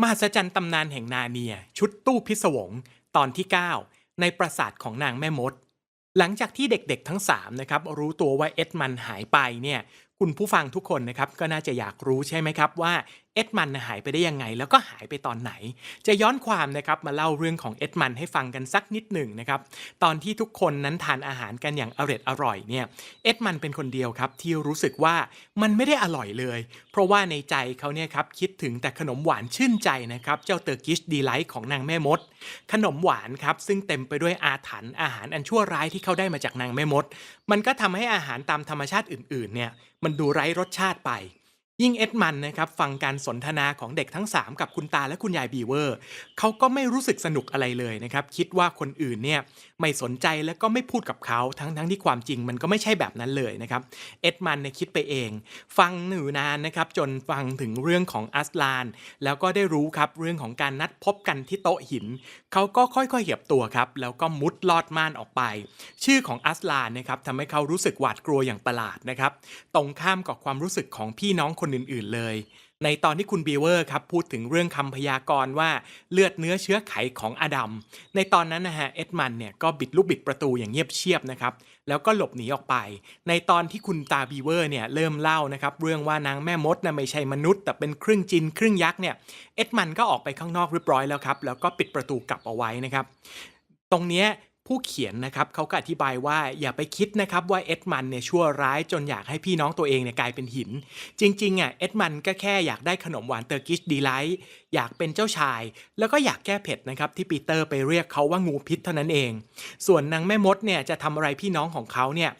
มหัศจรรย์ตำนานแห่งนาเนีย ชุดตู้พิศวง ตอนที่ 9 ในปราสาทของนางแม่มด หลังจากที่เด็กๆทั้ง3นะครับรู้ตัวว่าเอ็ดมันหายไปเนี่ย คุณผู้ฟังทุกคนนะครับก็น่าจะอยากรู้ใช่ไหมครับว่าเอ็ดมันหายไปได้ยังไง แล้วก็หายไปตอนไหน จะย้อนความนะครับมาเล่าเรื่องของเอ็ดมันให้ฟังกันสักนิดหนึ่งนะครับตอนที่ทุกคนนั้นทานอาหารกันอย่างอร่อยอร่อยเนี่ยเอ็ดมันเป็นคนเดียวครับที่รู้สึกว่ามันไม่ได้อร่อยเลย เพราะว่าในใจเขาเนี่ยครับคิดถึงแต่ขนมหวานชื่นใจนะครับเจ้าเตอร์กิชดีไลท์ของนางแม่มด ขนมหวานครับซึ่งเต็มไปด้วยอาถรรพ์อาหารอันชั่วร้ายที่เขาได้มาจากนางแม่มด มันก็ทำให้อาหารตามธรรมชาติอื่นๆเนี่ย มันดูไร้รสชาติไป ยิ่งเอ็ดมันนะครับฟังการสนทนาของเด็กทั้ง 3 กับคุณตาและคุณยายบีเวอร์เขาก็ไม่รู้สึกสนุกอะไรเลยนะครับคิดว่าคนอื่นเนี่ยไม่สนใจและก็ไม่พูดกับเขาทั้งทั้งที่ความจริงมันก็ไม่ใช่แบบนั้นเลยนะครับเอ็ดมันเนี่ยคิดไปเอง ฟังหนูนานนะครับจนฟังถึงเรื่องของอัสลาน แล้วก็ได้รู้ครับเรื่องของการนัดพบกันที่โต๊ะหินเขาก็ค่อยๆเหยียบตัวครับแล้วก็มุดลอดม่านออกไป ชื่อของอัสลานนะครับทำให้เขารู้สึกหวาดกลัวอย่างประหลาดนะครับตรงข้ามกับความรู้สึกของพี่น้องคนอื่น ๆ เลย ในตอนที่คุณบีเวอร์ครับพูดถึงเรื่องคำพยากรณ์ว่าเลือดเนื้อเชื้อไขของอดัม ในตอนนั้นนะฮะเอ็ดมันเนี่ยก็บิดลูกบิดประตูอย่างเงียบเชียบนะครับแล้วก็หลบหนีออกไป ในตอนที่คุณตาบีเวอร์เนี่ยเริ่มเล่านะครับเรื่องว่านางแม่มดนะไม่ใช่มนุษย์ แต่เป็นครึ่งจินครึ่งยักษ์เนี่ยเอ็ดมันก็ออกไปข้างนอกเรียบร้อยแล้วครับแล้วก็ปิดประตูกลับเอาไว้นะครับตรงเนี้ย ผู้เขียนนะครับเขาก็อธิบายว่าอย่าไปคิดนะครับว่าเอ็ดมันเนี่ยชั่วร้ายจนอยากให้พี่น้องตัวเองเนี่ยกลายเป็นหิน จริงๆอะเอ็ดมันก็แค่อยากได้ขนมหวานเตอร์กิชดีไลท์อยากเป็นเจ้าชาย แล้วก็อยากแก้เผ็ดนะครับที่ปีเตอร์ไปเรียกเขาว่างูพิษเท่านั้นเอง ส่วนนางแม่มดเนี่ยจะทำอะไรพี่น้องของเขาเนี่ย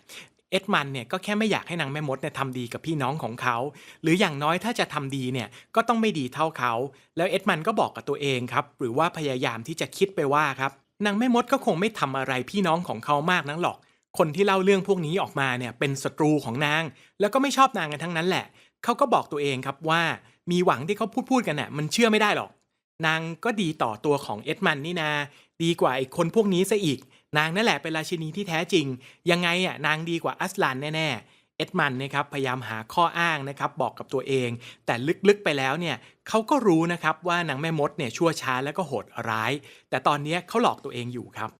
เอ็ดมันเนี่ยก็แค่ไม่อยากให้นางแม่มดเนี่ยทำดีกับพี่น้องของเขา หรืออย่างน้อยถ้าจะทำดีเนี่ยก็ต้องไม่ดีเท่าเขา แล้วเอ็ดมันก็บอกกับตัวเองครับหรือว่าพยายามที่จะคิดไปว่าครับ นางแม่มดก็คงไม่ทำอะไรพี่น้องของเขามากนักหรอก คนที่เล่าเรื่องพวกนี้ออกมาเนี่ยเป็นศัตรูของนาง แล้วก็ไม่ชอบนางกันทั้งนั้นแหละ เขาก็บอกตัวเองครับว่ามีหวังที่เขาพูดพูดกันน่ะมันเชื่อไม่ได้หรอก นางก็ดีต่อตัวของเอ็ดมันนี่นา ดีกว่าไอ้คนพวกนี้ซะอีก นางนั่นแหละเป็นราชินีที่แท้จริง ยังไงอะนางดีกว่าอัสลานแน่ๆ เอ็ดมันนะครับพยายามหาข้ออ้างนะครับบอกกับตัวเอง แต่ลึกๆไปแล้วเนี่ยเขาก็รู้นะครับว่านางแม่มดเนี่ยชั่วช้าและก็โหดร้าย แต่ตอนนี้เขาหลอกตัวเองอยู่ครับ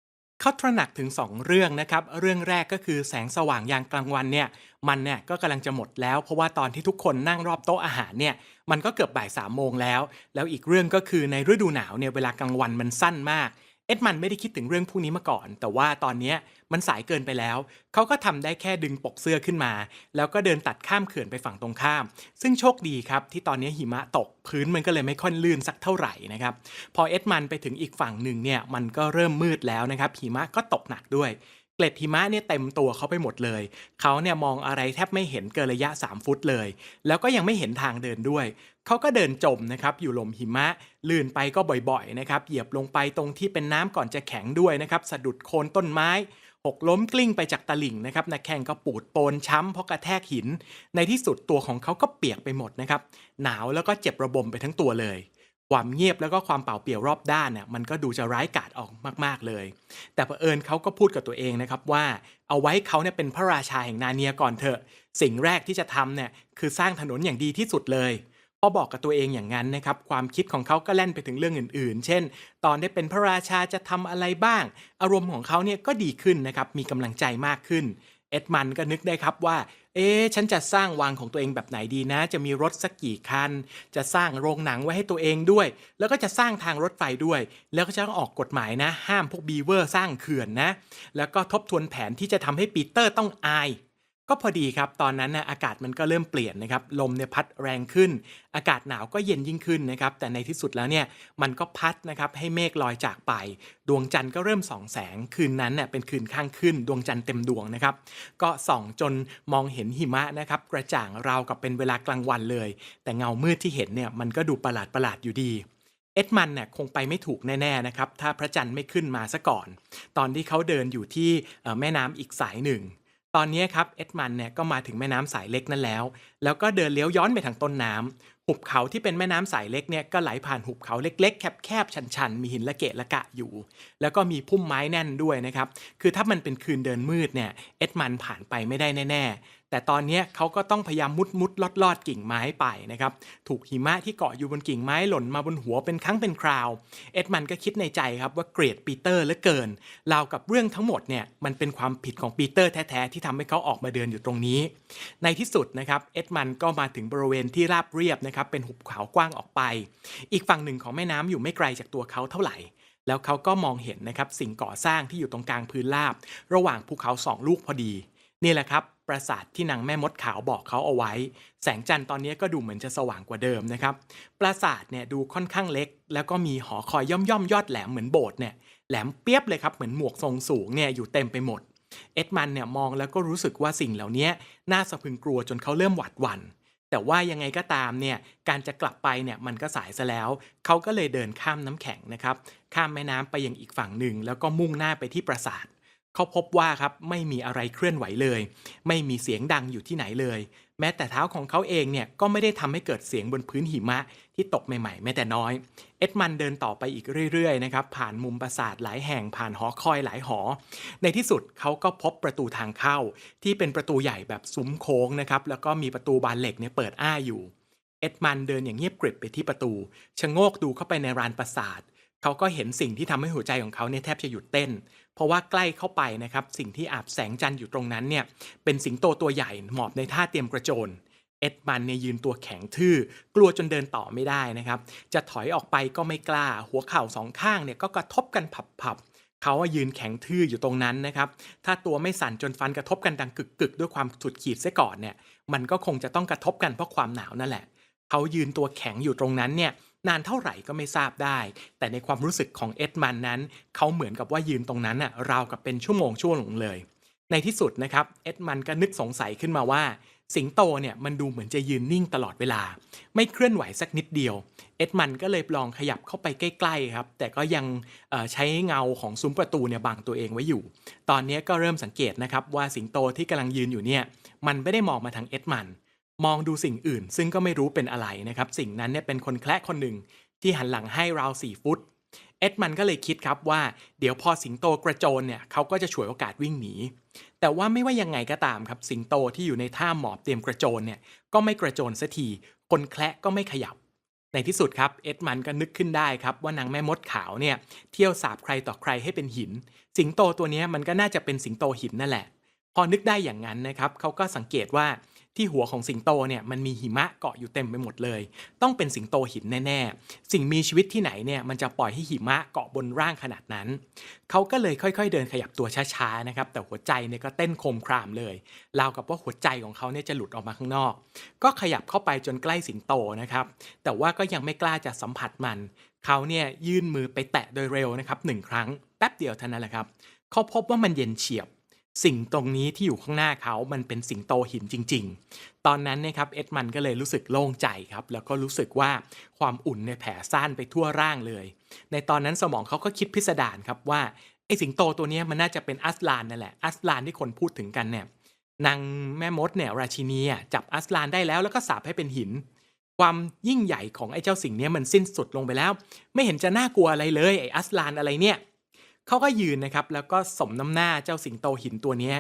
เขาตระหนักถึง 2 เรื่องนะครับเรื่องแรกก็คือแสงสว่างยามกลางวันเนี่ยมันเนี่ยก็กำลังจะหมดแล้ว เพราะว่าตอนที่ทุกคนนั่งรอบโต๊ะอาหารเนี่ยมันก็เกือบบ่ายสามโมงแล้ว แล้วอีกเรื่องก็คือในฤดูหนาวเนี่ยเวลากลางวันมันสั้นมาก เอ็ดมันไม่ได้คิดถึงเรื่องพวกนี้มาก่อน แต่ว่าตอนนี้มันสายเกินไปแล้ว เขาก็ทำได้แค่ดึงปกเสื้อขึ้นมา แล้วก็เดินตัดข้ามเขื่อนไปฝั่งตรงข้าม ซึ่งโชคดีครับ ที่ตอนนี้หิมะตกพื้นมันก็เลยไม่ค่อยลื่นสักเท่าไหร่นะครับ พอเอ็ดมันไปถึงอีกฝั่งหนึ่งเนี่ยมันก็เริ่มมืดแล้วนะครับหิมะก็ตกหนักด้วย ล็ดหิมะเนี่ยเต็มตัวเขาไปหมดเลย เขาเนี่ยมองอะไรแทบไม่เห็นเกินระยะ 3 ฟุตเลย แล้วก็ยังไม่เห็นทางเดินด้วย เขาก็เดินจมนะครับอยู่หลมหิมะ ลื่นไปก็บ่อยๆนะครับ เหยียบลงไปตรงที่เป็นน้ำก่อนจะแข็งด้วยนะครับสะดุดโคนต้นไม้หกล้มกลิ้งไปจากตะลิ่งนะครับนักแข่งก็ปูดโปนช้ำเพราะกระแทกหิน ในที่สุดตัวของเขาก็เปียกไปหมดนะครับ หนาวแล้วก็เจ็บระบมไปทั้งตัวเลย ความเงียบแล้วก็ความเปล่าเปลี่ยวรอบด้านเนี่ยมันก็ดูจะร้ายกาจออกมาก ๆ เลย แต่เผอิญเขาก็พูดกับตัวเองนะครับว่า เอาไว้เขาเนี่ยเป็นพระราชาแห่งนาเนียก่อนเถอะ สิ่งแรกที่จะทำเนี่ยคือสร้างถนนอย่างดีที่สุดเลยพอบอกกับตัวเองอย่างนั้นนะครับความคิดของเขาก็แล่นไปถึงเรื่องอื่น ๆ เช่น ตอนได้เป็นพระราชาจะทำอะไรบ้าง อารมณ์ของเขาเนี่ยก็ดีขึ้นนะครับมีกำลังใจมากขึ้น เอ็ดมันก็นึกได้ครับว่า เอ๊ฉันจะสร้างวังของตัวเองแบบไหนดีนะ จะมีรถสักกี่คัน จะสร้างโรงหนังไว้ให้ตัวเองด้วย แล้วก็จะสร้างทางรถไฟด้วย แล้วก็จะต้องออกกฎหมายนะ ห้ามพวกบีเวอร์สร้างเขื่อนนะ แล้วก็ทบทวนแผนที่จะทำให้ปีเตอร์ต้องอาย ก็พอดีครับ ตอนนั้นนะอากาศมันก็เริ่มเปลี่ยนนะครับ ลมเนี่ยพัดแรงขึ้น อากาศหนาวก็เย็นยิ่งขึ้นนะครับ แต่ในที่สุดแล้วเนี่ยมันก็พัดนะครับให้เมฆลอยจากไป ดวงจันทร์ก็เริ่มส่องแสง คืนนั้นเน่ยเป็นคืนข้างขึ้น ดวงจันทร์เต็มดวงนะครับ ก็ส่องจนมองเห็นหิมะนะครับ กระจ่างราวกับเป็นเวลากลางวันเลย แต่เงามืดที่เห็นเนี่ยมันก็ดูประหลาดประหลาดอยู่ดีเอ็ดมันเนี่ยคงไปไม่ถูกแน่ๆนะครับ ถ้าพระจันทร์ไม่ขึ้นมาซะก่อน ตอนที่เขาเดินอยู่ที่แม่น้ำอีกสายหนึ่ง ตอนนี้ครับเอ็ดมันเนี่ยก็มาถึงแม่น้ำสายเล็กนั่นแล้ว แล้วก็เดินเลี้ยวย้อนไปทางต้นน้ำ หุบเขาที่เป็นแม่น้ำสายเล็กเนี่ยก็ไหลผ่านหุบเขาเล็ก ๆ แคบๆ ชันๆ มีหินละเกะละกะอยู่ แล้วก็มีพุ่มไม้แน่นด้วยนะครับ คือถ้ามันเป็นคืนเดินมืดเนี่ยเอ็ดมันผ่านไปไม่ได้แน่ๆ แต่ตอนนี้เขาก็ต้องพยายามมุดมุดลอดลอดกิ่งไม้ไปนะครับ ถูกหิมะที่เกาะอยู่บนกิ่งไม้หล่นมาบนหัวเป็นครั้งเป็นคราว เอ็ดมันก็คิดในใจครับว่าเกลียดปีเตอร์เหลือเกินราวกับเรื่องทั้งหมดเนี่ยมันเป็นความผิดของปีเตอร์แท้ๆที่ทำให้เขาออกมาเดินอยู่ตรงนี้ ในที่สุดนะครับเอ็ดมันก็มาถึงบริเวณที่ราบเรียบนะครับเป็นหุบเขากว้างออกไป อีกฝั่งหนึ่งของแม่น้ำอยู่ไม่ไกลจากตัวเขาเท่าไหร่ แล้วเขาก็มองเห็นนะครับสิ่งก่อสร้างที่อยู่ตรงกลางพื้นราบ ระหว่างภูเขาสองลูกพอดีนี่แหละครับปราสาทที่นางแม่มดขาวบอกเขาเอาไว้ แสงจันทร์ตอนนี้ก็ดูเหมือนจะสว่างกว่าเดิมนะครับปราสาทเนี่ยดูค่อนข้างเล็ก แล้วก็มีหอคอยย่อมย่อมๆยอดแหลมเหมือนโบสถ์เนี่ยแหลมเปียบเลยครับเหมือนหมวกทรงสูงเนี่ยอยู่เต็มไปหมด เอ็ดมันเนี่ยมองแล้วก็รู้สึกว่าสิ่งเหล่านี้น่าสะพึงกลัวจนเขาเริ่มหวาดหวั่น แต่ว่ายังไงก็ตามเนี่ยการจะกลับไปเนี่ยมันก็สายซะแล้ว เขาก็เลยเดินข้ามน้ำแข็งนะครับ ข้ามแม่น้ำไปยังอีกฝั่งหนึ่ง แล้วก็มุ่งหน้าไปที่ปราสาทเขาพบว่าครับไม่มีอะไรเคลื่อนไหวเลย ไม่มีเสียงดังอยู่ที่ไหนเลย แม้แต่เท้าของเขาเองเนี่ยก็ไม่ได้ทำให้เกิดเสียงบนพื้นหิมะที่ตกใหม่ๆ แม้แต่น้อย เอ็ดมันเดินต่อไปอีกเรื่อยๆนะครับผ่านมุมปราสาทหลายแห่งผ่านหอคอยหลายหอ ในที่สุดเขาก็พบประตูทางเข้า ที่เป็นประตูใหญ่แบบซุ้มโค้งนะครับแล้วก็มีประตูบานเหล็กเนี่ยเปิดอ้าอยู่ เอ็ดมันเดินอย่างเงียบกริบไปที่ประตูชะโงกดูเข้าไปในรานปราสาทเขาก็เห็นสิ่งที่ทำให้หัวใจของเขาเนี่ยแทบจะหยุดเต้น เพราะว่าใกล้เข้าไปนะครับสิ่งที่อาบแสงจันทร์อยู่ตรงนั้นเนี่ยเป็นสิงโตตัวใหญ่หมอบในท่าเตรียมกระโจนเอ็ดมันเนี่ยยืนตัวแข็งทื่อ กลัวจนเดินต่อไม่ได้นะครับ จะถอยออกไปก็ไม่กล้า หัวเข่าสองข้างเนี่ยก็กระทบกันผับๆเขายืนแข็งทื่ออยู่ตรงนั้นนะครับ ถ้าตัวไม่สั่นจนฟันกระทบกันดังกึกๆ ด้วยความสุดขีดเสียก่อนเนี่ย มันก็คงจะต้องกระทบกันเพราะความหนาวนั่นแหละ เขายืนตัวแข็งอยู่ตรงนั้นเนี่ย นานเท่าไหร่ก็ไม่ทราบได้ แต่ในความรู้สึกของเอ็ดมันนั้น เขาเหมือนกับว่ายืนตรงนั้นน่ะราวกับเป็นชั่วโมงชั่วโมงเลย ในที่สุดนะครับเอ็ดมันก็นึกสงสัยขึ้นมาว่า สิงโตเนี่ยมันดูเหมือนจะยืนนิ่งตลอดเวลา ไม่เคลื่อนไหวสักนิดเดียว เอ็ดมันก็เลยลองขยับเข้าไปใกล้ๆครับ แต่ก็ยังใช้เงาของซุ้มประตูเนี่ยบังตัวเองไว้อยู่ ตอนนี้ก็เริ่มสังเกตนะครับว่าสิงโตที่กำลังยืนอยู่เนี่ยมันไม่ได้มองมาทางเอ็ดมัน มองดูสิ่งอื่น ซึ่งก็ไม่รู้เป็นอะไรนะครับ สิ่งนั้นเนี่ยเป็นคนแคละคนหนึ่งที่หันหลังให้ราวสี่ฟุต เอ็ดมันก็เลยคิดครับว่า เดี๋ยวพอสิงโตกระโจนเนี่ยเขาก็จะฉวยโอกาสวิ่งหนี แต่ว่าไม่ว่ายังไงก็ตามครับ สิงโตที่อยู่ในท่าหมอบเตรียมกระโจนเนี่ยก็ไม่กระโจนสักที คนแคละก็ไม่ขยับ ในที่สุดครับเอ็ดมันก็นึกขึ้นได้ครับว่านางแม่มดขาวเนี่ยเที่ยวสาบใครต่อใครให้เป็นหิน สิงโตตัวนี้มันก็น่าจะเป็นสิงโตหินนั่นแหละ พอนึกได้อย่างนั้นนะครับเขาก็สังเกตว่า ที่หัวของสิงโตเนี่ยมันมีหิมะเกาะอยู่เต็มไปหมดเลย ต้องเป็นสิงโตหินแน่ ๆ สิ่งมีชีวิตที่ไหนเนี่ยมันจะปล่อยให้หิมะเกาะบนร่างขนาดนั้น เขาก็เลยค่อยๆ เดินขยับตัวช้าๆนะครับแต่หัวใจเนี่ยก็เต้นโคมครามเลยราวกับว่าหัวใจของเขาเนี่ยจะหลุดออกมาข้างนอก ก็ขยับเข้าไปจนใกล้สิงโตนะครับแต่ว่าก็ยังไม่กล้าจะสัมผัสมัน เขาเนี่ยยื่นมือไปแตะโดยเร็วนะครับหนึ่งครั้งแป๊บเดียวเท่านั้นแหละครับเขาพบว่ามันเย็นเฉียบ สิ่งตรงนี้ที่อยู่ข้างหน้าเขามันเป็นสิงโตหินจริง ๆ ตอนนั้นนะครับเอ็ดมันก็เลยรู้สึกโล่งใจครับ แล้วก็รู้สึกว่าความอุ่นในแผ่ซ่านไปทั่วร่างเลย ในตอนนั้นสมองเขาก็คิดพิสดารครับว่าไอ้สิงโตตัวนี้มันน่าจะเป็นอัสลานนั่นแหละ อัสลานที่คนพูดถึงกันเนี่ย นางแม่มดเนี่ยราชินีจับอัสลานได้แล้วแล้วก็สาปให้เป็นหิน ความยิ่งใหญ่ของไอ้เจ้าสิ่งนี้มันสิ้นสุดลงไปแล้ว ไม่เห็นจะน่ากลัวอะไรเลยไอ้อัสลานอะไรเนี่ย เขาก็ยืนนะครับแล้วก็สมน้ำหน้าเจ้าสิงโตหินตัวนี้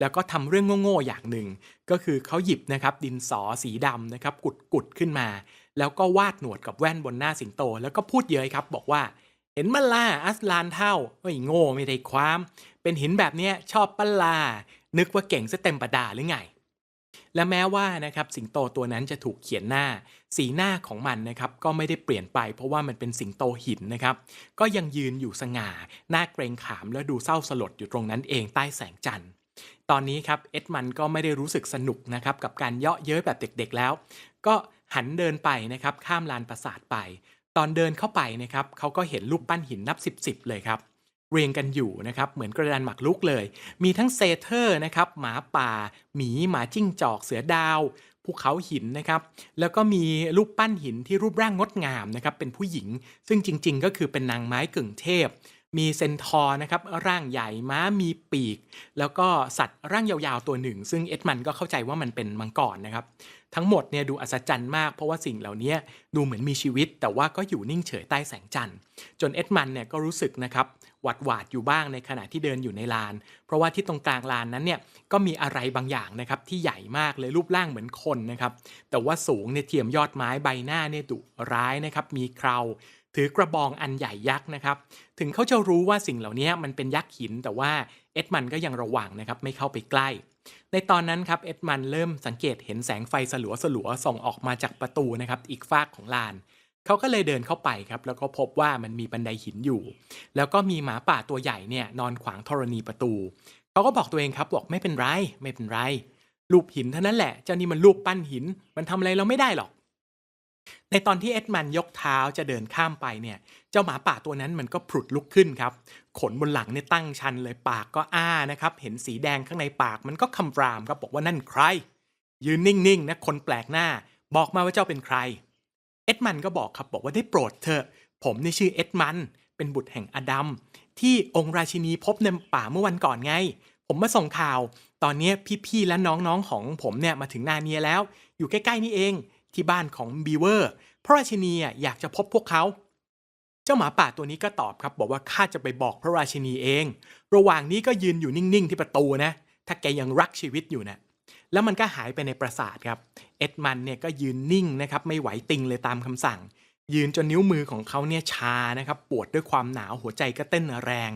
แล้วก็ทำเรื่องโง่ๆอย่างหนึ่ง ก็คือเขาหยิบนะครับดินสอสีดำนะครับกุดกุดๆขึ้นมา แล้วก็วาดหนวดกับแว่นบนหน้าสิงโต แล้วก็พูดเย้ยครับ บอกว่า เห็นมันล่าอัสลานเท่าเฮ้ยโง่ไม่ได้ความ เป็นหินแบบเนี้ยชอบปลลานึกว่าเก่งซะเต็มประดาหรือไง และแม้ว่านะครับสิงโตตัวนั้นจะถูกเขียนหน้า สีหน้าของมันนะครับก็ไม่ได้เปลี่ยนไปเพราะว่ามันเป็นสิงโตหินนะครับ ก็ยังยืนอยู่สง่า หน้าเกรงขามและดูเศร้าสลดอยู่ตรงนั้นเองใต้แสงจันทร์ ตอนนี้ครับเอ็ดมันก็ไม่ได้รู้สึกสนุกนะครับกับการเยาะเย้ยแบบเด็กๆแล้ว ก็หันเดินไปนะครับข้ามลานปราสาทไป ตอนเดินเข้าไปนะครับเขาก็เห็นรูปปั้นหินนับสิบสิบเลยครับ เรียงกันอยู่นะครับเหมือนกระดานหมากรุกเลย มีทั้งเซเทอร์นะครับหมาป่า หมีหมาจิ้งจอกเสือดาวภูเขาหินนะครับ แล้วก็มีรูปปั้นหินที่รูปร่างงดงามนะครับเป็นผู้หญิง ซึ่งจริง ๆ ก็คือเป็นนางไม้กึ่งเทพ มีเซนทอร์นะครับร่างใหญ่ม้ามีปีก แล้วก็สัตว์ร่างยาวๆตัวหนึ่ง ซึ่งเอ็ดมันก็เข้าใจว่ามันเป็นมังกรนะครับ ทั้งหมดเนี่ยดูอัศจรรย์มากเพราะว่าสิ่งเหล่านี้ดูเหมือนมีชีวิต แต่ว่าก็อยู่นิ่งเฉยใต้แสงจันทร์ จนเอ็ดมันเนี่ยก็รู้สึกนะครับหวาดหวาดอยู่บ้างในขณะที่เดินอยู่ในลาน เพราะว่าที่ตรงกลางลานนั้นเนี่ยก็มีอะไรบางอย่างนะครับที่ใหญ่มากเลยรูปร่างเหมือนคนนะครับแต่ว่าสูงเนี่ยเทียมยอดไม้ใบหน้าเนี่ยดุร้ายนะครับมีเครา ถือกระบองอันใหญ่ยักษ์นะครับ ถึงเขาจะรู้ว่าสิ่งเหล่านี้มันเป็นยักษ์หิน แต่ว่าเอ็ดมันก็ยังระวังนะครับไม่เข้าไปใกล้ ในตอนนั้นครับเอ็ดมันเริ่มสังเกตเห็นแสงไฟสลัวสลัวๆส่องออกมาจากประตูนะครับอีกฟากของลานเขาก็เลยเดินเข้าไปครับแล้วก็พบว่ามันมีบันไดหินอยู่ แล้วก็มีหมาป่าตัวใหญ่เนี่ยนอนขวางธรณีประตูเขาก็บอกตัวเองครับบอกไม่เป็นไรไม่เป็นไรรูปหินเท่านั้นแหละเจ้านี่มันรูปปั้นหิน มันทำอะไรเราไม่ได้หรอก ในตอนที่เอ็ดมันยกเท้าจะเดินข้ามไปเนี่ย เจ้าหมาป่าตัวนั้นมันก็ผุดลุกขึ้นครับ ขนบนหลังเนี่ยตั้งชันเลยปากก็อ้านะครับ เห็นสีแดงข้างในปากมันก็คำรามครับบอกว่านั่นใคร ยืนนิ่งๆนะคนแปลกหน้า บอกมาว่าเจ้าเป็นใคร เอ็ดมันก็บอกครับบอกว่าได้โปรดเถอะ ผมนี่ชื่อเอ็ดมัน เป็นบุตรแห่งอดัมที่องค์ราชินีพบในป่าเมื่อวันก่อนไง ผมมาส่งข่าว ตอนนี้พี่ๆและน้องๆของผมเนี่ยมาถึงนาเนียแล้ว อยู่ใกล้ๆนี่เอง ที่บ้านของบีเวอร์พระราชินีอยากจะพบพวกเขา เจ้าหมาป่าตัวนี้ก็ตอบครับ บอกว่าข้าจะไปบอกพระราชินีเอง ระหว่างนี้ก็ยืนอยู่นิ่งๆที่ประตูนะ ถ้าแกยังรักชีวิตอยู่นะแล้วมันก็หายไปในปราสาทครับ เอ็ดมันเนี่ยก็ยืนนิ่งนะครับไม่ไหวติงเลยตามคำสั่ง ยืนจนนิ้วมือของเขาเนี่ยชานะครับปวดด้วยความหนาวหัวใจก็เต้นแรง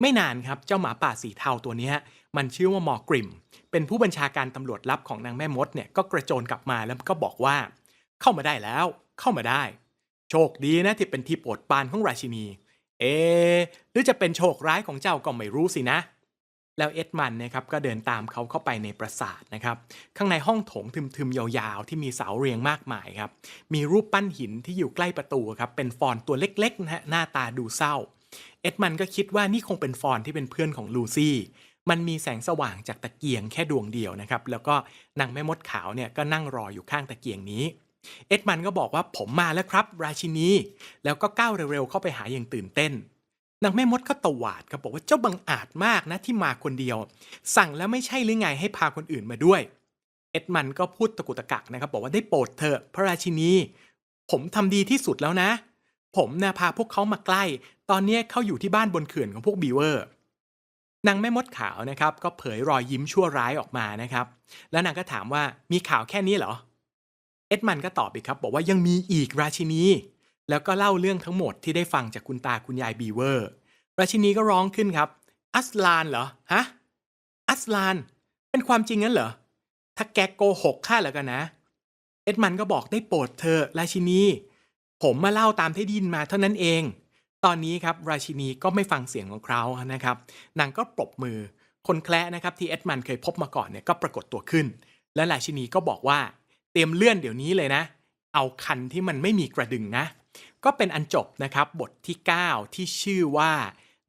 ไม่นานครับเจ้าหมาป่าสีเทาตัวนี้ มันชื่อว่ามอกริม เป็นผู้บัญชาการตำรวจลับของนางแม่มดเนี่ยก็กระโจนกลับมาแล้วก็บอกว่า เข้ามาได้แล้ว เข้ามาได้ โชคดีนะที่เป็นที่โปรดปานของราชินี เอ หรือจะเป็นโชคร้ายของเจ้าก็ไม่รู้สินะ แล้วเอ็ดมันนะครับก็เดินตามเขาเข้าไปในปราสาทนะครับ ข้างในห้องโถงทึมๆยาวๆ ที่มีเสาเรียงมากมายครับ มีรูปปั้นหินที่อยู่ใกล้ประตูครับ เป็นฟอนตัวเล็กๆนะฮะหน้าตาดูเศร้า เอ็ดมันก็คิดว่านี่คงเป็นฟอนที่เป็นเพื่อนของลูซี่ มันมีแสงสว่างจากตะเกียงแค่ดวงเดียวนะครับ แล้วก็นางแม่มดขาวเนี่ยก็นั่งรออยู่ข้างตะเกียงนี้ เอ็ดมันก็บอกว่าผมมาแล้วครับ ราชินี แล้วก็ก้าวเร็วๆเข้าไปหาอย่างตื่นเต้น นางแม่มดก็ตวาดครับบอกว่าเจ้าบังอาจมากนะที่มาคนเดียว สั่งแล้วไม่ใช่หรือไงให้พาคนอื่นมาด้วย เอ็ดมันก็พูดตะกุตะกักนะครับ บอกว่าได้โปรดเถอะพระราชินี ผมทำดีที่สุดแล้วนะ ผมนะพาพวกเขามาใกล้ ตอนนี้เขาอยู่ที่บ้านบนเขื่อนของพวกบีเวอร์ นางแม่มดขาวนะครับก็เผยรอยยิ้มชั่วร้ายออกมานะครับ แล้วนางก็ถามว่ามีข่าวแค่นี้เหรอ เอ็ดมันก็ตอบอีกครับ บอกว่ายังมีอีกราชินี แล้วก็เล่าเรื่องทั้งหมดที่ได้ฟังจากคุณตาคุณยายบีเวอร์ ราชินีก็ร้องขึ้นครับ อัสลานเหรอฮะอัสลาน เป็นความจริงงั้นเหรอถ้าแกโกหกข้าแล้วกันนะ เอ็ดมันก็บอกได้โปรดเธอราชินี ผมมาเล่าตามที่ดินมาเท่านั้นเอง ตอนนี้ครับราชินีก็ไม่ฟังเสียงของเขานะครับนางก็ปรบมือคนแคละนะครับที่เอ็ดมันเคยพบมาก่อนเนี่ยก็ปรากฏตัวขึ้น และราชินีก็บอกว่าเตรียมเลื่อนเดี๋ยวนี้เลยนะ เอาคันที่มันไม่มีกระดึงนะ ก็เป็นอันจบนะครับบทที่ 9 ที่ชื่อว่า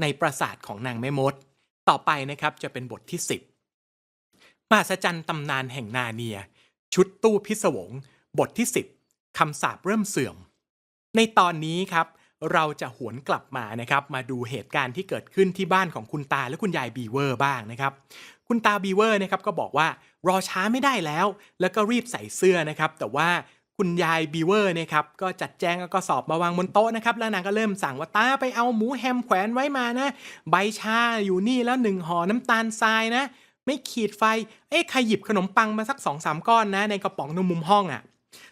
ในปราสาทของนางแม่มด ต่อไปนะครับจะเป็นบทที่ 10มหัศจรรย์ตำนานแห่งนาเนีย ชุดตู้พิศวง บทที่ 10คำสาปเริ่มเสื่อม ในตอนนี้ครับ เราจะหวนกลับมานะครับ มาดูเหตุการณ์ที่เกิดขึ้นที่บ้านของคุณตาและคุณยายบีเวอร์บ้างนะครับ คุณตาบีเวอร์นะครับก็บอกว่ารอช้าไม่ได้แล้ว แล้วก็รีบใส่เสื้อนะครับ แต่ว่าคุณยายบีเวอร์เนะครับก็จัดแจงเอากระสอบมาวางบนโต๊ะนะครับแล้วนางก็เริ่มสั่งว่าตาไปเอาหมูแฮมแขวนไว้มานะ ใบชาอยู่นี่แล้วหนึ่งห่อน้ำตาลทรายนะ ไม่ขีดไฟ เอ๊ะใครหยิบขนมปังมาสักสองสามก้อนนะ ในกระป๋องตรงมุมห้องอะ่ะ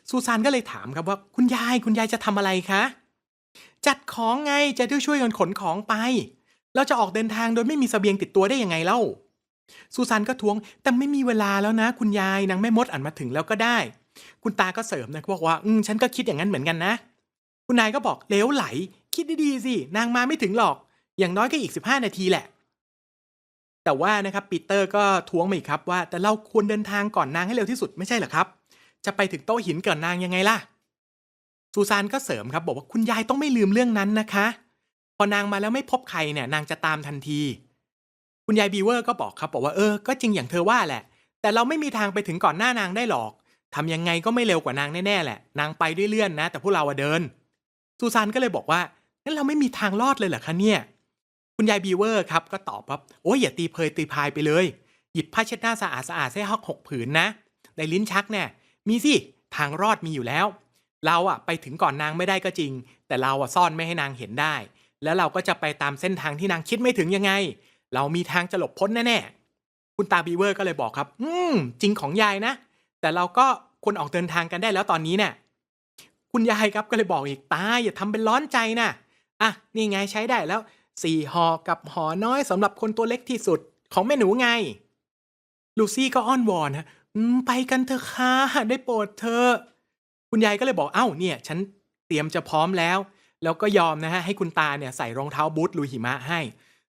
ซูซานก็เลยถามครับว่าคุณยายคุณยายจะทำอะไรคะ จัดของไงจะได้ช่วยกันขนของไป เราจะออกเดินทางโดยไม่มีเสบียงติดตัวได้ยังไงเล่า ซูซานก็ทวง แต่ไม่มีเวลาแล้วนะ คุณยายนางแม่มดอ่านมาถึงแล้วก็ได้ คุณตาก็เสริมนะบอกว่า อืมฉันก็คิดอย่างนั้นเหมือนกันนะ คุณนายก็บอกเลวไหล คิดดีๆสิ นางมาไม่ถึงหรอก อย่างน้อยก็อีก 15 นาทีแหละ แต่ว่านะครับปีเตอร์ก็ท้วงมาอีกครับว่า แต่เราควรเดินทางก่อนนางให้เร็วที่สุดไม่ใช่เหรอครับ จะไปถึงโต๊ะหินก่อนนางยังไงล่ะ ซูซานก็เสริมครับบอกว่าคุณยายต้องไม่ลืมเรื่องนั้นนะคะ พอนางมาแล้วไม่พบใครเนี่ยนางจะตามทันที คุณยายบีเวอร์ก็บอกครับบอกว่าเออก็จริงอย่างเธอว่าแหละ แต่เราไม่มีทางไปถึงก่อนหน้านางได้หรอกทำยังไงก็ไม่เร็วกว่านางแน่ๆแหละ นางไปด้วยเลื่อนนะ แต่พวกเราเดิน ซูซานก็เลยบอกว่างั้นเราไม่มีทางรอดเลยเหรอคะเนี่ย คุณยายบีเวอร์ครับก็ตอบว่าโอ้ยอย่าตีเพยตีพายไปเลย หยิบผ้าเช็ดหน้าสะอาดสะอาดให้หกหกผืนนะในลิ้นชักเนี่ยมีสิทางรอดมีอยู่แล้ว เราอะไปถึงก่อนนางไม่ได้ก็จริง แต่เราอะซ่อนไม่ให้นางเห็นได้ แล้วเราก็จะไปตามเส้นทางที่นางคิดไม่ถึงยังไง เรามีทางจะหลบพ้นแน่ๆคุณตาบีเวอร์ก็เลยบอกครับ อืมจริงของยายนะ แต่เราก็ควรออกเดินทางกันได้แล้วตอนนี้เนี่ยคุณยายครับก็เลยบอกอีกตาอย่าทำเป็นร้อนใจนะอะนี่ไงใช้ได้แล้วสี่หอกับหอน้อยสำหรับคนตัวเล็กที่สุดของแม่หนูไง ลูซี่ก็อ้อนวอนนะไปกันเถอะค่ะได้โปรดเธอะ คุณยายก็เลยบอกเอ้าเนี่ยฉันเตรียมจะพร้อมแล้ว แล้วก็ยอมนะฮะให้คุณตาเนี่ยใส่รองเท้าบูทลุยหิมะให้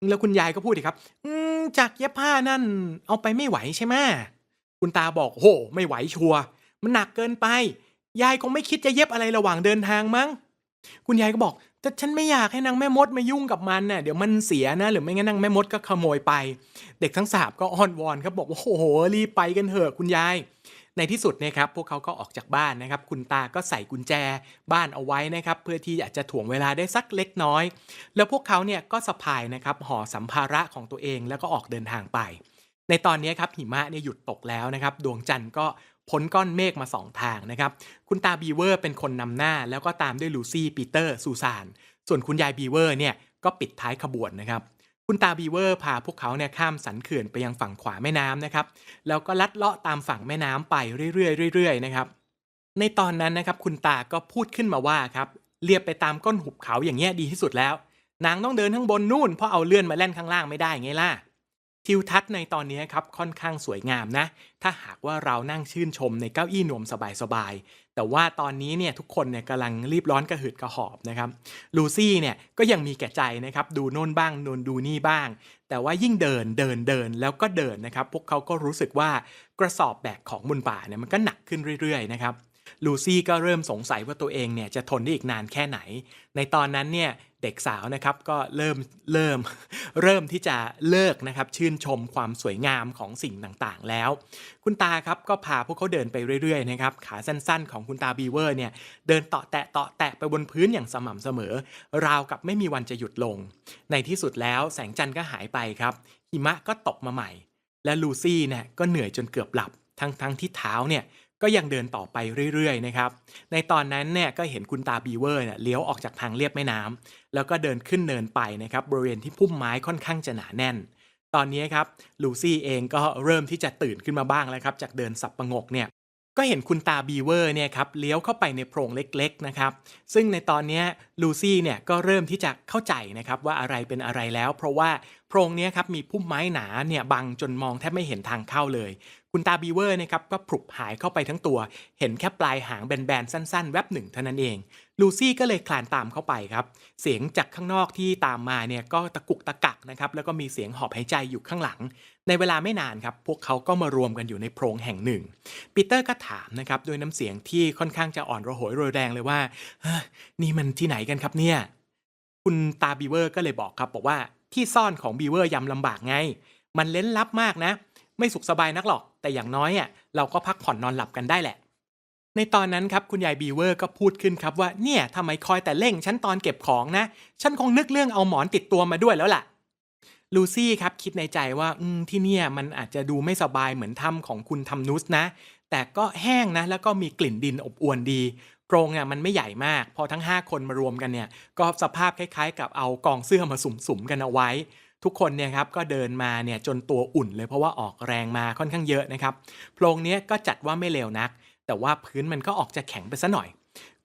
แล้วคุณยายก็พูดอีกครับ อืมจากเย็บผ้านั่น เอาไปไม่ไหวใช่ไหมคุณตาบอกโหไม่ไหวชัวร์มันหนักเกินไป ยายคงไม่คิดจะเย็บอะไรระหว่างเดินทางมั้ง คุณยายก็บอกแต่ฉันไม่อยากให้นางแม่มดมายุ่งกับมันน่ะเดี๋ยวมันเสียนะ หรือไม่งั้นนางแม่มดก็ขโมยไป เด็กทั้งสามก็อ้อนวอนครับบอกว่าโอ้โหรีบไปกันเถอะคุณยาย ในที่สุดเนี่ยครับพวกเขาก็ออกจากบ้านนะครับ คุณตาก็ใส่กุญแจบ้านเอาไว้นะครับ เพื่อที่อยากจะถ่วงเวลาได้สักเล็กน้อย แล้วพวกเขาเนี่ยก็สะพายนะครับห่อสัมภาระของตัวเองแล้วก็ออกเดินทางไป ในตอนนี้ครับหิมะเนี่ยหยุดตกแล้วนะครับ ดวงจันทร์ก็พ้นก้อนเมฆมาสองทางนะครับ คุณตาบีเวอร์เป็นคนนำหน้า แล้วก็ตามด้วยลูซี่ปีเตอร์ซูซานส่วนคุณยายบีเวอร์เนี่ยก็ปิดท้ายขบวนนะครับ คุณตาบีเวอร์พาพวกเขาเนี่ยข้ามสันเขื่อนไปยังฝั่งขวาแม่น้ำนะครับ แล้วก็ลัดเลาะตามฝั่งแม่น้ำไปเรื่อยๆเรื่อยๆนะครับ ในตอนนั้นนะครับคุณตาก็พูดขึ้นมาว่าครับเรียบไปตามก้นหุบเขาอย่างเงี้ยดีที่สุดแล้ว นางต้องเดินข้างบนนู่นเพราะเอาเลื่อนมาแล่นข้างล่างไม่ได้ไงล่ะ ทิวทัศน์ในตอนนี้ครับค่อนข้างสวยงามนะ ถ้าหากว่าเรานั่งชื่นชมในเก้าอี้นวมสบายๆ แต่ว่าตอนนี้เนี่ยทุกคนเนี่ยกำลังรีบร้อนกระหืดกระหอบนะครับ ลูซี่เนี่ยก็ยังมีแก่ใจนะครับดูโน่นบ้างโนนดูนี่บ้าง แต่ว่ายิ่งเดินเดินเดินแล้วก็เดินนะครับ พวกเขาก็รู้สึกว่ากระสอบแบกของบนบ่าเนี่ยมันก็หนักขึ้นเรื่อยๆนะครับ ลูซี่ก็เริ่มสงสัยว่าตัวเองเนี่ยจะทนได้อีกนานแค่ไหน ในตอนนั้นเนี่ยเด็กสาวนะครับก็เริ่มเริ่มเริ่มที่จะเลิกนะครับชื่นชมความสวยงามของสิ่งต่างๆ แล้ว คุณตาครับก็พาพวกเขาเดินไปเรื่อยๆนะครับขาสั้นๆ ของคุณตาบีเวอร์เนี่ยเดินเตาะแตะเตาะแตะไปบนพื้นอย่างสม่ำเสมอ ราวกับไม่มีวันจะหยุดลง ในที่สุดแล้วแสงจันทร์ก็หายไปครับหิมะก็ตกมาใหม่ และลูซี่เนี่ยก็เหนื่อยจนเกือบหลับทั้งๆที่เท้าเนี่ย ก็ยังเดินต่อไปเรื่อยๆนะครับ ในตอนนั้นเนี่ยก็เห็นคุณตาบีเวอร์เนี่ยเลี้ยวออกจากทางเลียบแม่น้ำแล้วก็เดินขึ้นเนินไปนะครับบริเวณที่พุ่มไม้ค่อนข้างจะหนาแน่น ตอนนี้ครับลูซี่เองก็เริ่มที่จะตื่นขึ้นมาบ้างแล้วครับจากเดินสับประงกเนี่ยก็เห็นคุณตาบีเวอร์เนี่ยครับเลี้ยวเข้าไปในโพรงเล็กๆนะครับ ซึ่งในตอนนี้ลูซี่เนี่ยก็เริ่มที่จะเข้าใจนะครับว่าอะไรเป็นอะไรแล้ว เพราะว่าโพรงนี้ครับมีพุ่มไม้หนาเนี่ยบังจนมองแทบไม่เห็นทางเข้าเลย คุณตาบีเวอร์นะครับก็ผลุบหายเข้าไปทั้งตัว เห็นแค่ปลายหางแบนๆ สั้นๆ แวบหนึ่งเท่านั้นเอง ลูซี่ก็เลยคลานตามเข้าไปครับ เสียงจากข้างนอกที่ตามมาเนี่ยก็ตะกุกตะกักนะครับ แล้วก็มีเสียงหอบหายใจอยู่ข้างหลัง ในเวลาไม่นานครับ พวกเขาก็มารวมกันอยู่ในโพรงแห่งหนึ่ง ปีเตอร์ก็ถามนะครับด้วยน้ำเสียงที่ค่อนข้างจะอ่อนระโหยโรยแรงเลยว่า นี่มันที่ไหนกันครับเนี่ย คุณตาบีเวอร์ก็เลยบอกครับบอกว่าที่ซ่อนของบีเวอร์ยำลำบากไง มันเล้นลับมากนะ ไม่สุขสบายนักหรอก แต่อย่างน้อยอะเราก็พักผ่อนนอนหลับกันได้แหละ ในตอนนั้นครับคุณยายบีเวอร์ก็พูดขึ้นครับว่าเนี่ยทำไมคอยแต่เร่งฉันตอนเก็บของนะ ฉันคงนึกเรื่องเอาหมอนติดตัวมาด้วยแล้วล่ะลูซี่ครับคิดในใจว่าอที่เนี่ยมันอาจจะดูไม่สบายเหมือนถ้ำของคุณทำนุสนะ แต่ก็แห้งนะ แล้วก็มีกลิ่นดินอบอวนดีโพรงเนี่ยมันไม่ใหญ่มาก พอทั้ง 5 คนมารวมกันเนี่ย ก็สภาพคล้ายๆ กับเอากองเสื้อมาสุ่มๆกันเอาไว้ ทุกคนเนี่ยครับก็เดินมาเนี่ยจนตัวอุ่นเลยเพราะว่าออกแรงมาค่อนข้างเยอะนะครับโพรงเนี้ยก็จัดว่าไม่เลวนัก แต่ว่าพื้นมันก็ออกจะแข็งไปซะหน่อย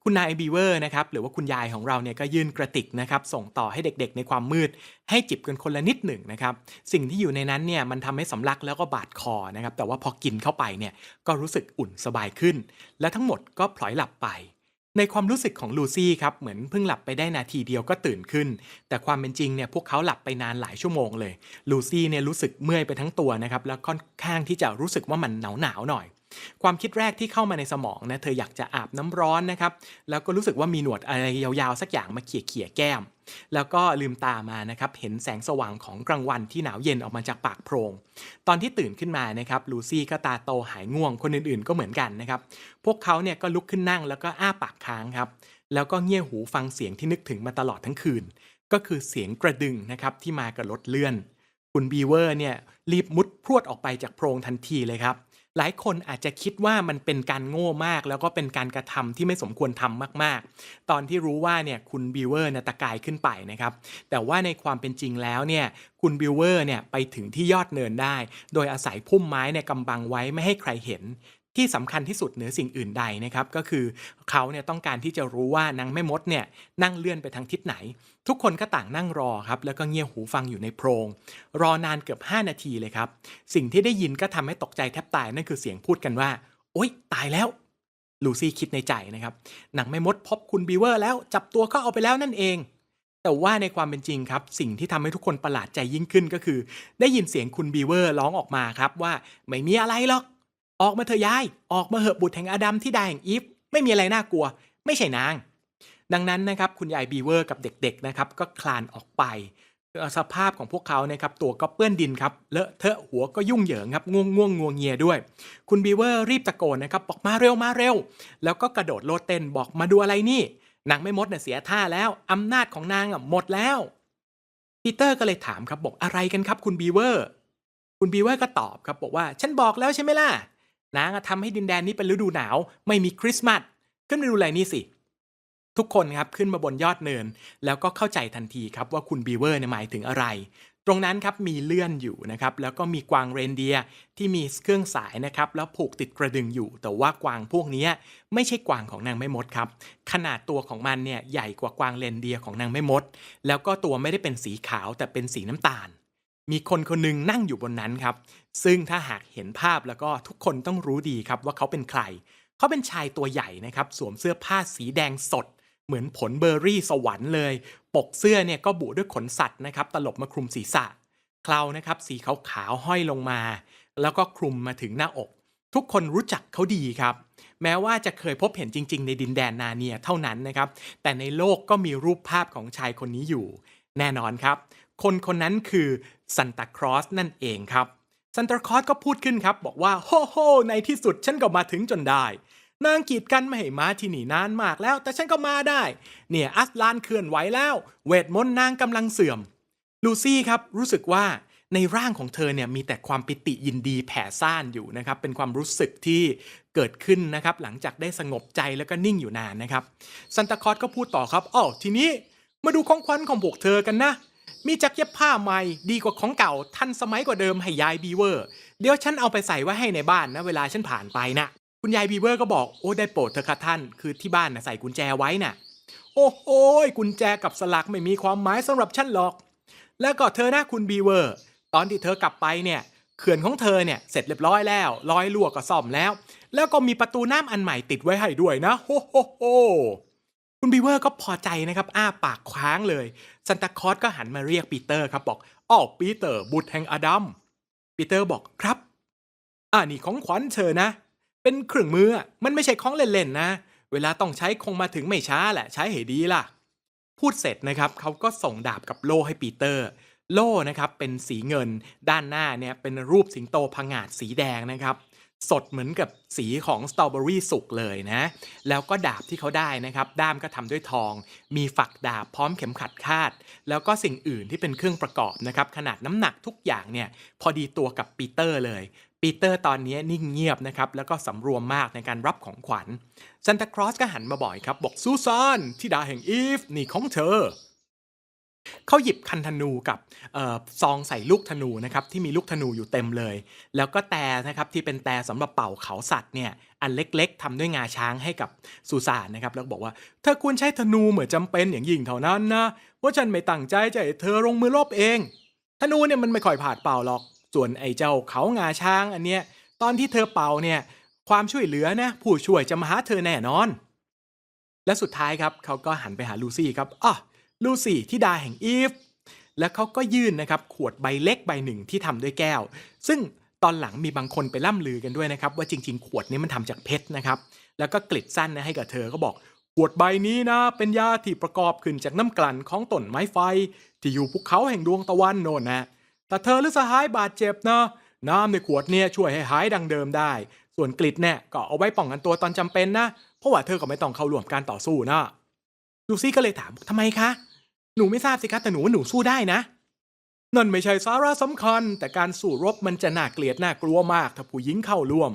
คุณนายบีเวอร์นะครับหรือว่าคุณยายของเราเนี่ยก็ยื่นกระติกนะครับส่งต่อให้เด็กๆ ในความมืด ให้จิบกันคนละนิดหนึ่งนะครับสิ่งที่อยู่ในนั้นเนี่ยมันทำให้สำลักแล้วก็บาดคอนะครับแต่ว่าพอกินเข้าไปเนี่ยก็รู้สึกอุ่นสบายขึ้น และทั้งหมดก็พลอยหลับไป ในความรู้สึกของลูซี่ครับเหมือนเพิ่งหลับไปได้นาทีเดียวก็ตื่นขึ้น แต่ความเป็นจริงเนี่ยพวกเขาหลับไปนานหลายชั่วโมงเลยลูซี่เนี่ยรู้สึกเมื่อยไปทั้งตัวนะครับแล้วค่อนข้างที่จะรู้สึกว่ามันหนาวหนาวหน่อย ความคิดแรกที่เข้ามาในสมองนะเธออยากจะอาบน้ำร้อนนะครับแล้วก็รู้สึกว่ามีหนวดอะไรยาวๆสักอย่างมาเขี่ยเขี่ยๆแก้ม แล้วก็ลืมตามานะครับเห็นแสงสว่างของกลางวันที่หนาวเย็นออกมาจากปากโพรง ตอนที่ตื่นขึ้นมานะครับลูซี่ก็ตาโตหายง่วงคนอื่นๆ ก็เหมือนกันนะครับพวกเขาเนี่ยก็ลุกขึ้นนั่งแล้วก็อ้าปากค้างครับแล้วก็เงี่ยหูฟังเสียงที่นึกถึงมาตลอดทั้งคืน ก็คือเสียงกระดึงนะครับที่มากับรถเลื่อน คุณบีเวอร์เนี่ยรีบมุดพรวดออกไปจากโพรงทันทีเลยครับ หลายคนอาจจะคิดว่ามันเป็นการโง่มาก แล้วก็เป็นการกระทำที่ไม่สมควรทำมาก ๆ ตอนที่รู้ว่าเนี่ยคุณบิวเวอร์เนี่ยตะกายขึ้นไปนะครับ แต่ว่าในความเป็นจริงแล้วเนี่ยคุณบิวเวอร์เนี่ยไปถึงที่ยอดเนินได้ โดยอาศัยพุ่มไม้เนี่ยกำบังไว้ไม่ให้ใครเห็น ที่สำคัญที่สุดเหนือสิ่งอื่นใดนะครับก็คือเขาเนี่ยต้องการที่จะรู้ว่านางแม่มดเนี่ยนั่งเลื่อนไปทางทิศไหน ทุกคนก็ต่างนั่งรอครับแล้วก็เงี่ยหูฟังอยู่ในโพรงรอนานเกือบ 5 นาทีเลยครับ สิ่งที่ได้ยินก็ทำให้ตกใจแทบตายนั่นคือเสียงพูดกันว่า โอ๊ย ตายแล้วลูซี่คิดในใจนะครับนางแม่มดพบคุณบีเวอร์แล้วจับตัวก็เอาไปแล้วนั่นเองแต่ว่าในความเป็นจริงครับ สิ่งที่ทำให้ทุกคนประหลาดใจยิ่งขึ้นก็คือ ได้ยินเสียงคุณบีเวอร์ร้องออกมาครับว่า ไม่มีอะไรหรอก ออกมาเถอะยาย ออกมาเหอะบุตรแห่งอาดัมที่ได้แห่งอีฟ ไม่มีอะไรน่ากลัว ไม่ใช่นาง ดังนั้นนะครับคุณยายบีเวอร์กับเด็กๆนะครับก็คลานออกไป สภาพของพวกเขานะครับตัวก็เปื้อนดินครับ เลอะเทอะหัวก็ยุ่งเหยิงครับง่วงง่วงงวงเงียด้วย คุณบีเวอร์รีบตะโกนนะครับบอกมาเร็วมาเร็ว แล้วก็กระโดดโลดเต้นบอกมาดูอะไรนี่นางไม่มดเนี่ยเสียท่าแล้วอำนาจของนางอะหมดแล้วปีเตอร์ก็เลยถามครับบอกอะไรกันครับ คุณบีเวอร์ คุณบีเวอร์ก็ตอบครับบอกว่า ฉันบอกแล้วใช่ไหมล่ะ นางอะทำให้ดินแดนนี้เป็นฤดูหนาว ไม่มีคริสต์มาสขึ้นมาดูอะไรนี่สิ ทุกคนครับขึ้นมาบนยอดเนิน แล้วก็เข้าใจทันทีครับว่าคุณบีเวอร์เนี่ยหมายถึงอะไร ตรงนั้นครับมีเลื่อนอยู่นะครับแล้วก็มีกวางเรนเดียร์ที่มีเครื่องสายนะครับแล้วผูกติดกระดึงอยู่ แต่ว่ากวางพวกนี้ไม่ใช่กวางของนางแม่มดครับขนาดตัวของมันเนี่ยใหญ่กว่ากวางเรนเดียร์ของนางแม่มด แล้วก็ตัวไม่ได้เป็นสีขาวแต่เป็นสีน้ำตาล มีคนคนหนึงนั่งอยู่บนนั้นครับ ซึ่งถ้าหากเห็นภาพแล้วก็ทุกคนต้องรู้ดีครับว่าเขาเป็นใคร เขาเป็นชายตัวใหญ่นะครับ สวมเสื้อผ้าสีแดงสด เหมือนผลเบอร์รี่สวรรค์เลย ปกเสื้อเนี่ยก็บุด้วยขนสัตว์นะครับ ตลบมาคลุมศีรษะ เครานะครับสีขาวๆห้อยลงมา แล้วก็คลุมมาถึงหน้าอก ทุกคนรู้จักเขาดีครับ แม้ว่าจะเคยพบเห็นจริง ๆ ในดินแดนนาเนียเท่านั้นนะครับ แต่ในโลกก็มีรูปภาพของชายคนนี้อยู่ แน่นอนครับ คนคนนั้นคือซันตาครอสนั่นเองครับซันตาคลอสก็พูดขึ้นครับ บอกว่าโฮโฮในที่สุดฉันก็มาถึงจนได้ นางกีดกันไม่ให้มาที่นี่นานมากแล้ว แต่ฉันก็มาได้ เนี่ยอัสลานเคลื่อนไหวแล้ว เวทมนต์นางกำลังเสื่อม ลูซี่ครับรู้สึกว่าในร่างของเธอเนี่ยมีแต่ความปิติยินดีแผ่ซ่านอยู่นะครับ เป็นความรู้สึกที่เกิดขึ้นนะครับ หลังจากได้สงบใจแล้วก็นิ่งอยู่นานนะครับซันตาคลอสก็พูดต่อครับอ้าวทีนี้มาดูของขวัญของพวกเธอกันนะ มีจักรเย็บผ้าใหม่ดีกว่าของเก่าทันสมัยกว่าเดิมให้ยายบีเวอร์ เดี๋ยวฉันเอาไปใส่ไว้ให้ในบ้านนะ เวลาฉันผ่านไปนะคุณยายบีเวอร์ก็บอกโอ้ได้โปรดเถอะค่ะท่านคือที่บ้านนะใส่กุญแจไว้น่ะ โอ้โหยกุญแจกับสลักไม่มีความหมายสำหรับฉันหรอก แล้วก็เธอนะคุณบีเวอร์ ตอนที่เธอกลับไปเนี่ยเขื่อนของเธอเนี่ยเสร็จเรียบร้อยแล้วร้อยลวกก็ซ่อมแล้ว แล้วก็มีประตูน้ำอันใหม่ติดไว้ให้ด้วยนะโฮโฮโฮ คุณบีเวอร์ก็พอใจนะครับ อ้าปากค้างเลยซันตาคอสก็หันมาเรียกปีเตอร์ครับบอกอ้าวปีเตอร์บุตรแห่งอดัมปีเตอร์บอกครับอ่านี่ของขวัญเธอนะ เป็นเครื่องมือมันไม่ใช่ของเล่นๆนะ เวลาต้องใช้คงมาถึงไม่ช้าแหละ ใช้ให้ดีล่ะ พูดเสร็จนะครับเขาก็ส่งดาบกับโล่ให้ปีเตอร์ โล่นะครับเป็นสีเงิน ด้านหน้าเนี่ยเป็นรูปสิงโตผงาดสีแดงนะครับ สดเหมือนกับสีของสตรอเบอรี่สุกเลยนะ แล้วก็ดาบที่เขาได้นะครับ ด้ามก็ทำด้วยทอง มีฝักดาบพร้อมเข็มขัดคาด แล้วก็สิ่งอื่นที่เป็นเครื่องประกอบนะครับ ขนาดน้ำหนักทุกอย่างเนี่ยพอดีตัวกับปีเตอร์เลย ปีเตอร์ตอนนี้นิ่งเงียบนะครับ แล้วก็สำรวมมากในการรับของขวัญซันตาคลอสก็หันมาบ่อยครับ บอกซูซานทิดาแห่งอีฟนี่ของเธอ เขาหยิบคันธนูกับซองใส่ลูกธนูนะครับที่มีลูกธนูอยู่เต็มเลย แล้วก็แต่นะครับที่เป็นแต่สำหรับเป่าเขาสัตว์เนี่ยอันเล็ก ๆทำด้วยงาช้างให้กับสุสานนะครับแล้วบอกว่าเธอควรใช้ธนูเหมือนจำเป็นอย่างยิ่งเท่านั้นนะเพราะฉันไม่ตั้งใจจะให้เธอลงมือรบเอง ธนูเนี่ยมันไม่ค่อยผ่าดเป่าหรอกส่วนไอ้เจ้าเขางาช้างอันเนี้ยตอนที่เธอเป่าเนี่ยความช่วยเหลือนะผู้ช่วยจะมาหาเธอแน่นอน และสุดท้ายครับเขาก็หันไปหาลูซี่ครับอะ ลูซี่ที่ดาแห่งอีฟ แล้วเขาก็ยื่นนะครับขวดใบเล็กใบหนึ่งที่ทำด้วยแก้ว ซึ่งตอนหลังมีบางคนไปล่ำลือกันด้วยนะครับ ว่าจริง ๆ ขวดนี้มันทำจากเพชรนะครับ แล้วก็กลิดสั้นนะให้กับเธอก็บอกขวดใบนี้นะ เป็นยาที่ประกอบขึ้นจากน้ำกลั่นของต้นไม้ไฟ ที่อยู่ภูเขาแห่งดวงตะวันโน่นนะแต่เธอหรือสหายบาดเจ็บนะน้ำในขวดเนี่ยช่วยให้หายดังเดิมได้ ส่วนกลิดเนี่ยก็เอาไว้ป้องกันตัวตอนจำเป็นนะ เพราะว่าเธอก็ไม่ต้องเข้าร่วมการต่อสู้นะลูซี่ก็เลยถามทำไมคะ หนูไม่ทราบสิครับแต่หนูว่าหนูสู้ได้นะ นั่นไม่ใช่สาระสำคัญ แต่การสู้รบมันจะน่าเกลียดน่ากลัวมากถ้าผู้หญิงเข้าร่วม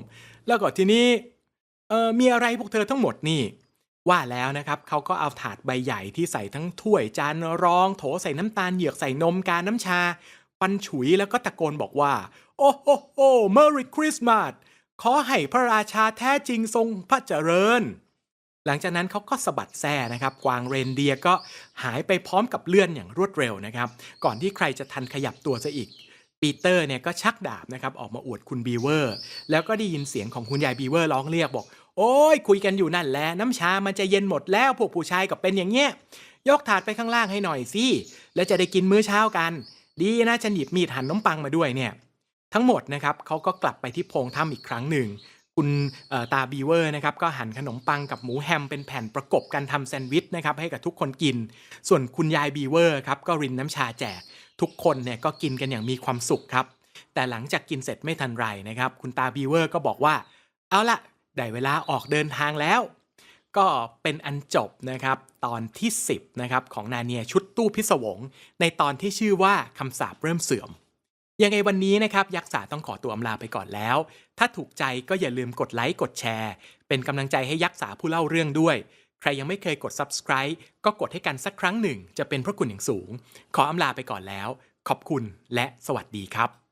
แล้วก็ทีนี้เออมีอะไรพวกเธอทั้งหมดนี่ ว่าแล้วนะครับเขาก็เอาถาดใบใหญ่ที่ใส่ทั้งถ้วยจานรอง โถใส่น้ำตาลเหยือกใส่นมกาน้ำชา ปันฉุยแล้วก็ตะโกนบอกว่า โอ้โหโอ้ Merry Christmas ขอให้พระราชาแท้จริงทรงพระเจริญ หลังจากนั้นเขาก็สะบัดแส้นะครับกวางเรนเดียก็หายไปพร้อมกับเลื่อนอย่างรวดเร็วนะครับ ก่อนที่ใครจะทันขยับตัวซะอีกปีเตอร์เนี่ยก็ชักดาบนะครับออกมาอวดคุณบีเวอร์ แล้วก็ได้ยินเสียงของคุณยายบีเวอร์ร้องเรียกบอก โอ้ยคุยกันอยู่นั่นแหละน้ำชามันจะเย็นหมดแล้วพวกผู้ชายก็เป็นอย่างเงี้ยยกถาดไปข้างล่างให้หน่อยสิแล้วจะได้กินมื้อเช้ากัน ดีนะฉันหยิบมีดหั่นนมปังมาด้วยเนี่ยทั้งหมดนะครับเขาก็กลับไปที่โพงถ้ำอีกครั้งหนึ่ง คุณตาบีเวอร์นะครับก็หั่นขนมปังกับหมูแฮมเป็นแผ่นประกบกันทำแซนด์วิชนะครับให้กับทุกคนกิน ส่วนคุณยายบีเวอร์ครับก็รินน้ำชาแจก ทุกคนเนี่ยก็กินกันอย่างมีความสุขครับแต่หลังจากกินเสร็จไม่ทันไรนะครับ คุณตาบีเวอร์ก็บอกว่า เอาละได้เวลาออกเดินทางแล้ว ก็เป็นอันจบนะครับ ตอนที่ 10นะครับของนาเนียชุดตู้พิศวง ในตอนที่ชื่อว่าคำสาปเริ่มเสื่อม ยังไงวันนี้นะครับ ยักษ์สาต้องขอตัวอำลาไปก่อนแล้ว ถ้าถูกใจก็อย่าลืมกดไลค์กดแชร์ เป็นกำลังใจให้ยักษ์สาผู้เล่าเรื่องด้วย ใครยังไม่เคยกด subscribe ก็กดให้กันสักครั้งหนึ่ง จะเป็นพระคุณอย่างสูง ขออำลาไปก่อนแล้ว ขอบคุณและสวัสดีครับ